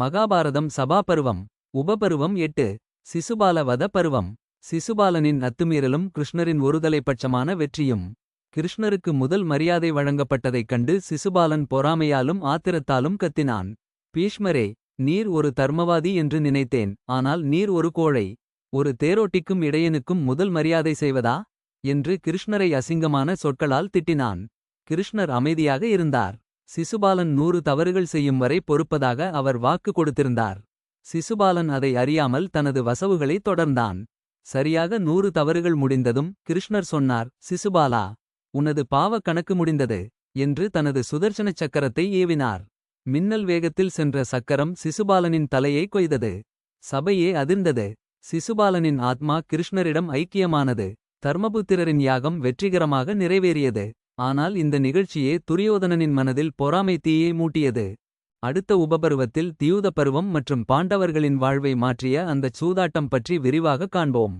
மகாபாரதம் சபாபருவம் உபபருவம் எட்டு சிசுபால வத பருவம் சிசுபாலனின் அத்துமீறலும் கிருஷ்ணரின் ஒருதலைப்பட்சமான வெற்றியும் கிருஷ்ணருக்கு முதல் மரியாதை வழங்கப்பட்டதைக் கண்டு சிசுபாலன் பொறாமையாலும் ஆத்திரத்தாலும் கத்தினான். பீஷ்மரே நீர் ஒரு தர்மவாதி என்று நினைத்தேன் ஆனால் நீர் ஒரு கோழை ஒரு தேரோட்டிக்கும் இடையனுக்கும் முதல் மரியாதை செய்வதா? என்று கிருஷ்ணரை அசிங்கமான சொற்களால் திட்டினான். கிருஷ்ணர் அமைதியாக இருந்தார். சிசுபாலன் நூறு தவறுகள் செய்யும் வரை பொறுப்பதாக அவர் வாக்கு கொடுத்திருந்தார். சிசுபாலன் அதை அறியாமல் தனது வசவுகளை தொடர்ந்தான். சரியாக நூறு தவறுகள் முடிந்ததும் கிருஷ்ணர் சொன்னார் சிசுபாலா உனது பாவ கணக்கு முடிந்தது என்று தனது சுதர்சன சக்கரத்தை ஏவினார். மின்னல் வேகத்தில் சென்ற சக்கரம் சிசுபாலனின் தலையை கொய்தது. சபையே அதிர்ந்தது. சிசுபாலனின் ஆத்மா கிருஷ்ணரிடம் ஐக்கியமானது. தர்மபுத்திரரின் யாகம் வெற்றிகரமாக நிறைவேறியது. ஆனால் இந்த நிகழ்ச்சியே துரியோதனனின் மனதில் பொறாமை தீயை மூட்டியது. அடுத்த உபபருவத்தில் தியூத பருவம் மற்றும் பாண்டவர்களின் வாழ்வை மாற்றிய அந்தச் சூதாட்டம் பற்றி விரிவாக காண்போம்.